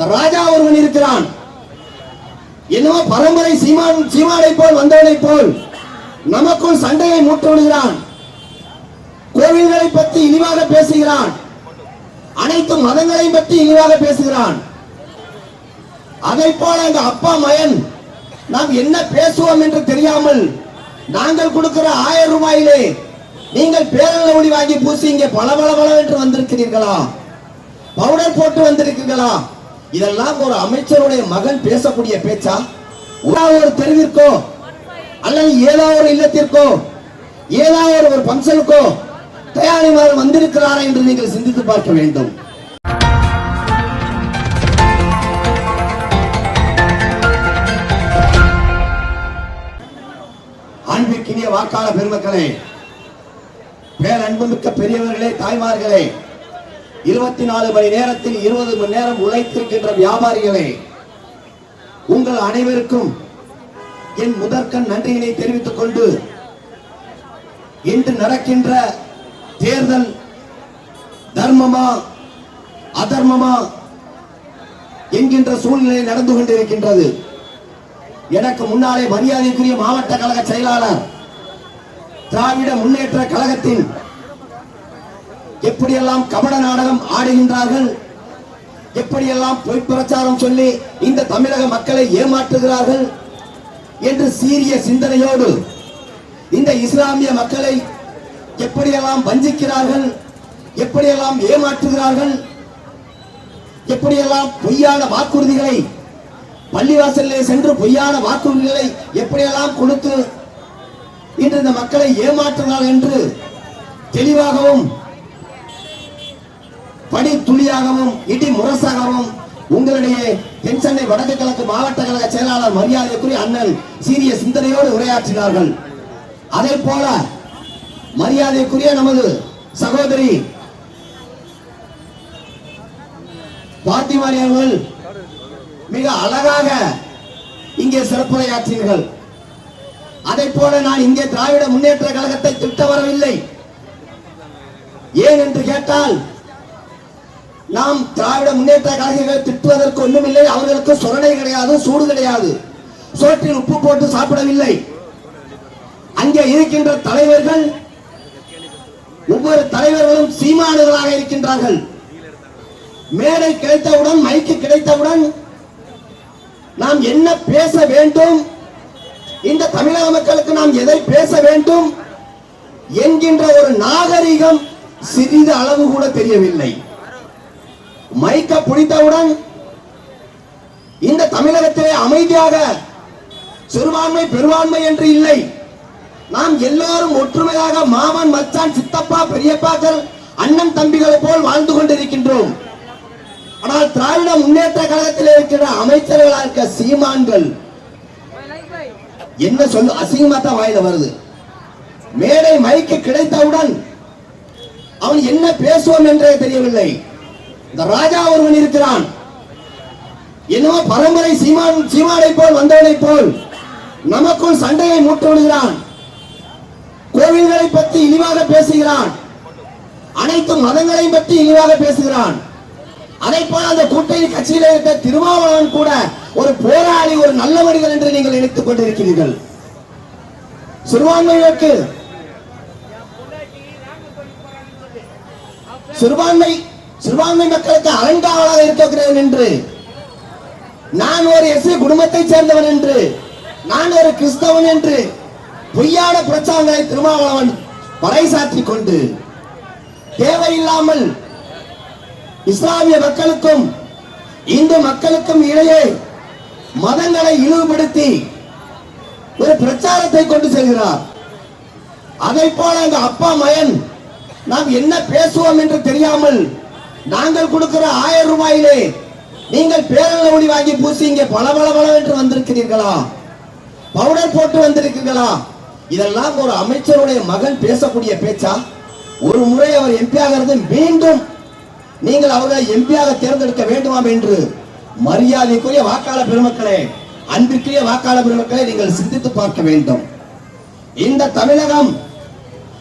இந்த ராஜா ஒருவன் இருக்கிறான். என்னவோ பரம்பரை சீமான் சீமானை போல் வந்தவனை போல் நமக்குள் சண்டையை மூட்டோடுகிறான் கோவில்களை பற்றி இழிவாக பேசுகிறான். அனைத்து மதங்களையும் பற்றி இழிவாக பேசுகிறான். அதை போல எங்க அப்பா மயன் நாம் என்ன பேசுவோம் என்று தெரியாமல் நாங்கள் கொடுக்கிற ஆயிரம் ரூபாயிலே நீங்கள் பேரல்ல ஒளி வாங்கி பூசி இங்கே பல பல பல என்று வந்திருக்கிறீர்களா? பவுடர் போட்டு வந்திருக்கிறீர்களா? இதெல்லாம் ஒரு அமைச்சருடைய மகன் பேசக்கூடிய பேச்சா? உடாவது ஒரு தெருவிற்கோ? அல்லது ஏதாவது ஒரு இல்லத்திற்கோ? ஏதாவது ஒரு ஒரு ஃபங்க்ஷனுக்கோ தயாரிமார் வந்திருக்கிறாரா என்று நீங்கள் சிந்தித்து பார்க்க வேண்டும். அன்பிற்கினிய வாக்காளர் பெருமக்களே பேரன்புமிக்க பெரியவர்களே தாய்மார்களே இருபத்தி நாலு மணி நேரத்தில் இருபது மணி நேரம் உழைத்திருக்கின்ற வியாபாரிகளே உங்கள் அனைவருக்கும் என் முதற்கண் நன்றியினை தெரிவித்துக் கொண்டு இன்று நடக்கின்ற தேர்தல் தர்மமா அதர்மமா என்கின்ற சூழ்நிலை நடந்து கொண்டிருக்கின்றது. எனக்கு முன்னாலே மரியாதைக்குரிய மாவட்ட கழக செயலாளர் திராவிட முன்னேற்ற கழகத்தின் எப்படியெல்லாம் கபட நாடகம் ஆடுகின்றார்கள் எப்படியெல்லாம் பொய் பிரச்சாரம் சொல்லி இந்த தமிழக மக்களை ஏமாற்றுகிறார்கள் என்று சீரிய சிந்தனையோடு இந்த இஸ்லாமிய மக்களை எப்படியெல்லாம் வஞ்சிக்கிறார்கள் எப்படியெல்லாம் ஏமாற்றுகிறார்கள் எப்படியெல்லாம் பொய்யான வாக்குறுதிகளை பள்ளிவாசலில் சென்று பொய்யான வாக்குறுதிகளை எப்படியெல்லாம் கொடுத்து இன்று இந்த மக்களை ஏமாற்றுகிறார்கள் என்று தெளிவாகவும் துளியாகவும் இடி முரசாகவும் உங்களிடையே தென் சென்னை வடக்கு கிழக்கு மாவட்ட கழக செயலாளர் மரியாதைக்குரிய அண்ணன் சீரிய சிந்தனையோடு உரையாற்றினார்கள். அதே போல மரியாதைக்குரிய நமது சகோதரி பாத்திமாரி அவர்கள் மிக அழகாக இங்கே சிறப்புரையாற்றினீர்கள். அதை போல நான் இங்கே திராவிட முன்னேற்ற கழகத்தை திட்ட வரவில்லை. ஏன் என்று கேட்டால் நாம் திராவிட முன்னேற்ற கழகங்களை திட்டுவதற்கு ஒண்ணுமில்லை. அவர்களுக்கு சொரணை கிடையாது சூடு கிடையாது. சோற்றில் உப்பு போட்டு சாப்பிடவில்லை. அங்கே இருக்கின்ற தலைவர்கள் ஒவ்வொரு தலைவர்களும் சீமானர்களாக இருக்கின்றார்கள். மேடை கிடைத்தவுடன் மைக்கு கிடைத்தவுடன் நாம் என்ன பேச வேண்டும்? இந்த தமிழக மக்களுக்கு நாம் எதை பேச வேண்டும்? என்கின்ற ஒரு நாகரிகம் சிறிது அளவு கூட தெரியவில்லை. மைக்க பிடித்தவுடன் இந்த தமிழகத்திலே அமைதியாக சிறுபான்மை பெரும்பான்மை என்று இல்லை. நாம் எல்லாரும் ஒற்றுமையாக மாமன் மச்சான் சித்தப்பா பெரியப்பாக்கள் அண்ணன் தம்பிகளை போல் வாழ்ந்து கொண்டிருக்கின்றோம். ஆனால் திராவிட முன்னேற்ற கழகத்தில் இருக்கிற அமைச்சர்களாக இருக்க சீமான்கள் என்ன சொல்லு அசிங்கமா தான் வாயில வருது. மேடை மைக்கு கிடைத்தவுடன் அவன் என்ன பேசுவோம் என்றே தெரியவில்லை. இந்த ராஜா ஒருவன் இருக்கிறான். என்னவோ பரம்பரை சீமான் சீமானை போல் வந்தவனை போல் நமக்குள் சண்டையை மூட்டு விடுகிறான். கோவில்களை பற்றி இழிவாக பேசுகிறான். அனைத்து மதங்களையும் பற்றி இழிவாக பேசுகிறான். அதை போல அந்த கூட்டணி கட்சியில இருக்க திருமாவளவன் கூட ஒரு போராளி ஒரு நல்ல மனிதன் என்று நீங்கள் நினைத்துக் கொண்டிருக்கிறீர்கள். சிறுபான்மைகளுக்கு சிறுபான்மை சிறுபான்மை மக்களுக்கு அலங்காவலாக இருக்கிறேன் என்று. நான் ஒரு எஸ்ஐ குடும்பத்தை சேர்ந்தவன் என்று. நான் ஒரு கிறிஸ்தவன் என்று. பொய்யான பிரச்சாரங்களை திருமாவளவன் பறைசாற்றிக் கொண்டு. தேவையில்லாமல் இஸ்லாமிய மக்களுக்கும் இந்து மக்களுக்கும் இடையே மதங்களை இழிவுபடுத்தி ஒரு பிரச்சாரத்தை கொண்டு செல்கிறார். அதை போல அந்த அப்பா மயன் நாம் என்ன பேசுவோம் என்று தெரியாமல் நாங்கள் கொடுக்கிற ஆயிரம் ரூபாயிலே நீங்கள் பேரள ஒளி வாங்கி பூசி இங்கே பல பல பல என்று வந்திருக்கிறீர்களா? பவுடர் போட்டு வந்திருக்கீங்களா இதெல்லாம் ஒரு அமைச்சருடைய மகன் பேசக்கூடிய பேச்சா? ஒரு முறை அவர் எம்பி ஆகிறது மீண்டும் நீங்கள் அவர்களை எம்பியாக தேர்ந்தெடுக்க வேண்டுமாம் என்று மரியாதைக்குரிய வாக்காளர் பெருமக்களே அன்பிற்குரிய வாக்காளர் பெருமக்களை நீங்கள் சிந்தித்து பார்க்க வேண்டும். இந்த தமிழகம்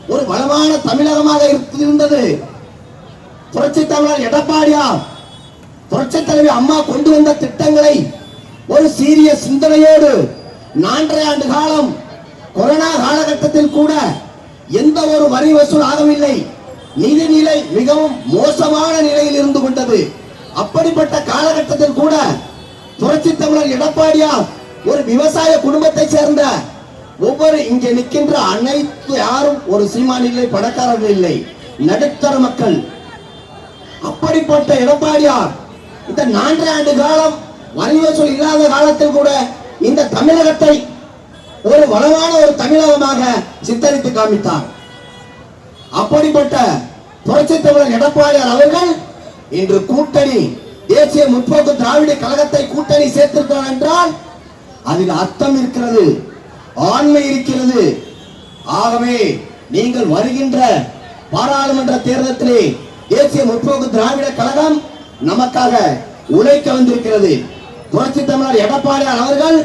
ஒரு வளமான தமிழகமாக இருந்தது. புரட்சி தமிழர் எடப்பாடியார் புரட்சி தலைவி அம்மா கொண்டு வந்த திட்டங்களை ஒரு சீரிய சிந்தனையோடு நான்கரை ஆண்டு காலம் கொரோனா காலகட்டத்தில் கூட எந்த ஒரு வரி வசூல் ஆகவில்லை நிதிநிலை மிகவும் மோசமான நிலையில் இருந்து கொண்டது. அப்படிப்பட்ட காலகட்டத்தில் கூட புரட்சி தமிழர் எடப்பாடியார் ஒரு விவசாய குடும்பத்தை சேர்ந்த ஒவ்வொரு இங்கே நிற்கின்ற அனைத்து யாரும் ஒரு சீமான் இல்லை பணக்காரர்கள் இல்லை. நடுத்தர மக்கள் அப்படிப்பட்ட எடப்பாடியார் இந்த நான்கு ஆண்டு காலம் வரி வசூல் இல்லாத காலத்தில் கூட இந்த தமிழகத்தை ஒரு வளமான ஒரு தமிழகமாக சித்தரித்து காமித்தார். அப்படிப்பட்ட புரட்சி தமிழர் எடப்பாடியார் அவர்கள் இன்று கூட்டணி தேசிய முற்போக்கு திராவிட கழகத்தை கூட்டணி சேர்த்திருக்கிறார் என்றால் அதில் அர்த்தம் இருக்கிறது ஆண்மை இருக்கிறது. ஆகவே நீங்கள் வருகின்ற பாராளுமன்ற தேர்தலிலே தேசிய முற்போக்கு திராவிட கழகம் நமக்காக உழைக்க வந்திருக்கிறது. புரட்சி தமிழர் எடப்பாடியார் அவர்கள்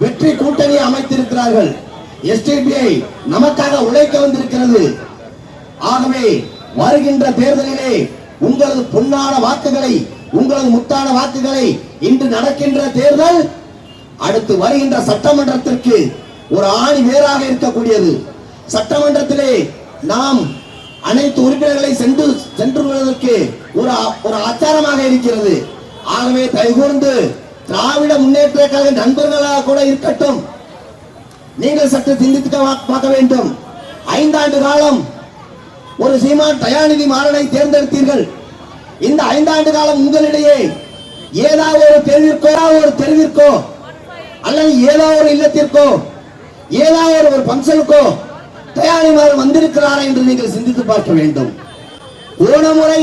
வெற்றி கூட்டணி அமைத்திருக்கிறார்கள். எஸ்டிபிஐ நமக்காக உழைக்க வந்திருக்கிறது. ஆகவே வருகின்ற தேர்தலிலே உங்களது பொன்னான வாக்குகளை உங்களது முத்தான வாக்குகளை இன்று நடக்கின்ற தேர்தல் அடுத்து வருகின்ற சட்டமன்றத்திற்கு ஒரு ஆணி வேறாக இருக்கக்கூடியது. சட்டமன்றத்திலே நாம் அனைத்து உறுப்பினர்களை சென்று சென்று வருவதற்கு ஒரு ஒரு ஆச்சாரமாக இருக்கிறது. ஆகவே தைகூர்ந்து திராவிட முன்னேற்ற கழக நண்பர்களாக கூட இருக்கட்டும். நீங்கள் சற்று சிந்தித்து பார்க்க வேண்டும். ஐந்தாண்டு காலம் ஒரு சீமான் தயாநிதி மாறனை தேர்ந்தெடுத்தீர்கள். இந்த ஐந்தாண்டு காலம் உங்களிடையே ஏதாவது ஒரு தெருவிற்கோ ஒரு தெருவிற்கோ அல்லது ஏதோ ஒரு இல்லத்திற்கோ ஏதாவது ஒரு ஒரு ஃபங்க்ஷனுக்கோ தயாநிதி வந்திருக்கிறாரா என்று நீங்கள் சிந்தித்து பார்க்க வேண்டும். போன முறை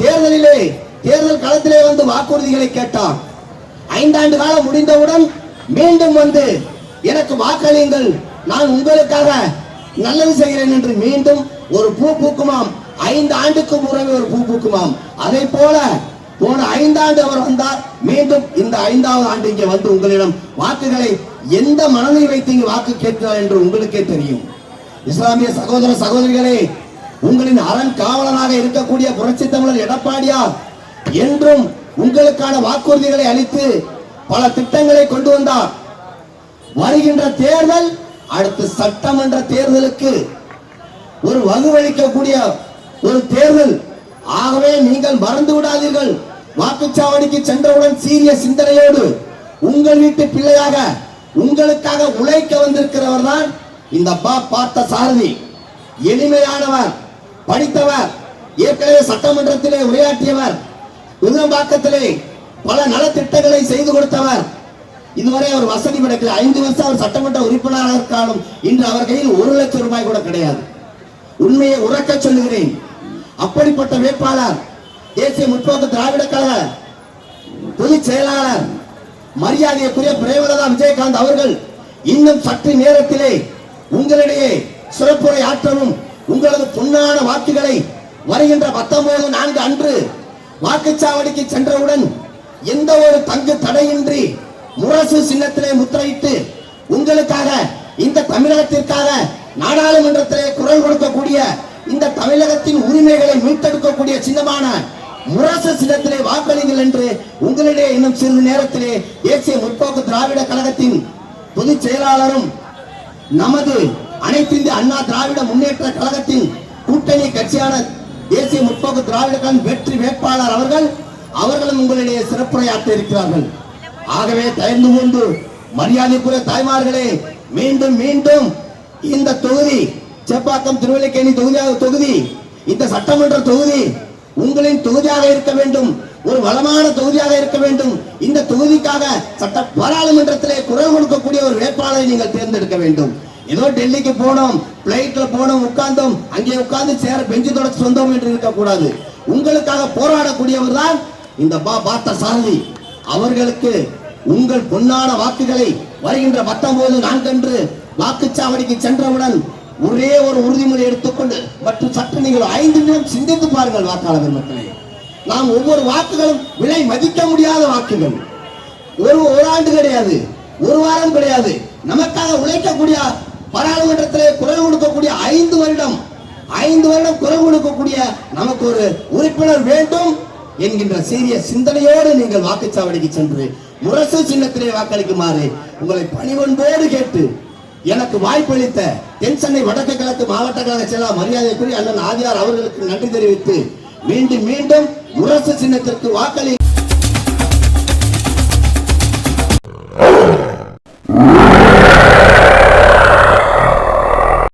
தேர்தலிலே தேர்தல் களத்திலே வந்து வாக்குறுதிகளை கேட்டார். ஐந்தாண்டு காலம் முடிந்தவுடன் மீண்டும் வந்து எனக்கு வாக்களியுங்கள் நான் உங்களுக்காக நல்லது செய்கிறேன் என்று மீண்டும் ஒரு பூ பூக்குமாம். ஐந்து ஆண்டுக்கு முறையே ஒரு பூ பூக்குமாம். அதை போல போன ஐந்தாண்டு அவர் வந்தார். மீண்டும் இந்த ஐந்தாவது ஆண்டு இங்கே வந்து உங்களிடம் வாக்குகளை எந்த மனதை வைத்து இங்கு வாக்கு கேட்கிறார் என்று உங்களுக்கே தெரியும். இஸ்லாமிய சகோதர சகோதரிகளே உங்களின் அரண் காவலனாக இருக்கக்கூடிய புரட்சி தமிழர் எடப்பாடியார் என்றும் உங்களுக்கான வாக்குறுதிகளை அளித்து பல திட்டங்களை கொண்டு வந்தார். வருகின்ற தேர்தல் அடுத்து சட்டமன்ற தேர்தலுக்கு ஒரு வகுவளிக்கக்கூடிய ஒரு தேர்தல். ஆகவே நீங்கள் மறந்து விடாதீர்கள். வாக்குச்சாவடிக்கு சென்றவுடன் சீரிய சிந்தனையோடு உங்கள் வீட்டு பிள்ளையாக உங்களுக்காக உழைக்க வந்திருக்கிறவர் தான் இந்த பா பார்த்த சாரதி எளிமையானவர் படித்தவர் ஏற்கனவே சட்டமன்றத்திலே உரையாற்றியவர் விருதம்பாக்கத்திலே பல நலத்திட்டங்களை செய்து கொடுத்தவர். இதுவரை அவர் வசதி படைக்கல. ஐந்து வருஷம் அவர் சட்டமன்ற உறுப்பினராக இருக்காலும் இன்று அவர் கையில் ஒரு லட்சம் ரூபாய் கூட கிடையாது. உண்மையை உறக்க சொல்லுகிறேன். அப்படிப்பட்ட வேட்பாளர் தேசிய முற்போக்கு திராவிட கழக பொதுச் செயலாளர் மரியாதைக்குரிய பிரேமலதா விஜயகாந்த் அவர்கள் இன்னும் சற்று நேரத்திலே உங்களிடையே சிறப்புரை ஆற்றவும் உங்களது பொன்னான வாக்குகளை வருகின்ற பத்தொன்பது நான்கு அன்று வாக்குச்சாவடிக்கு சென்றவுடன் எந்த ஒரு தங்கு தடையின்றி முரசு சின்னத்திலே முத்திரையிட்டு உங்களுக்காக இந்த தமிழகத்திற்காக நாடாளுமன்றத்திலே குரல் கொடுக்கக்கூடிய இந்த தமிழகத்தின் உரிமைகளை மீட்டெடுக்கக்கூடிய சின்னமான முரசு சின்னத்திலே வாக்களிங்கள் என்று உங்களிடையே இன்னும் சிறிது நேரத்திலே தேசிய முற்போக்கு திராவிட கழகத்தின் பொதுச் செயலாளரும் நமது அனைத்து இந்திய அண்ணா திராவிட முன்னேற்ற கழகத்தின் கூட்டணி கட்சியான தேசிய முற்போக்கு திராவிட கழகம் வெற்றி வேட்பாளர் அவர்கள் அவர்களும் உங்களிடையே சிறப்புரையாற்ற இருக்கிறார்கள். ஆகவே தயர்ந்து கொண்டு மரியாதைக்குரிய தாய்மார்களே மீண்டும் மீண்டும் இந்த தொகுதி செப்பாக்கம் திருவல்லிக்கேணி தொகுதியாக தொகுதி இந்த சட்டமன்ற தொகுதி உங்களின் தொகுதியாக இருக்க வேண்டும். ஒரு வளமான தொகுதியாக இருக்க வேண்டும். இந்த தொகுதிக்காக சட்ட பாராளுமன்றத்திலே குரல் கொடுக்கக்கூடிய ஒரு வேட்பாளரை நீங்கள் தேர்ந்தெடுக்க வேண்டும். ஏதோ டெல்லிக்கு போனோம் பிளைட்ல போனோம் உட்கார்ந்தோம் அங்கே உட்கார்ந்து சேர பெஞ்சு தொடர்ச்சி சொந்தம் என்று இருக்கக்கூடாது. உங்களுக்காக போராடக்கூடியவர் தான் இந்த பா பார்த்த சாரதி. அவர்களுக்கு உங்கள் பொன்னான வாக்குகளை வருகின்ற பத்தொன்பது நான்கன்று வாக்குச்சாவடிக்கு சென்றவுடன் ஒரே ஒரு உறுதிமொழி எடுத்துக்கொண்டு மற்றும் சற்று நீங்கள் ஐந்து நிமிடம் சிந்தித்து பாருங்கள் வாக்காளர் மக்களே. நாம் ஒவ்வொரு வாக்குகளும் விலை மதிக்க முடியாத வாக்குகள். ஒரு ஒரு ஆண்டு கிடையாது ஒரு வாரம் கிடையாது. நமக்காக உழைக்கக்கூடிய பாராளுமன்றத்திலே குரல் கொடுக்கக்கூடிய ஐந்து வருடம் ஐந்து வருடம் குரல் கொடுக்கக்கூடிய நமக்கு ஒரு உறுப்பினர் வேண்டும் என்கின்ற சீரிய சிந்தனையோடு நீங்கள் வாக்குச்சாவடிக்கு சென்று முரசு சின்னத்திலே வாக்களிக்குமாறு உங்களை பணிவன்போடு கேட்டு எனக்கு வாய்ப்பளித்த தென் சென்னை வடக்கு கிழக்கு மாவட்ட கழக செயலாளர் மரியாதைக்குரிய அண்ணன் ஆதியார் அவர்களுக்கு நன்றி தெரிவித்து மீண்டும் மீண்டும் முரசு சின்னத்திற்கு வாக்களி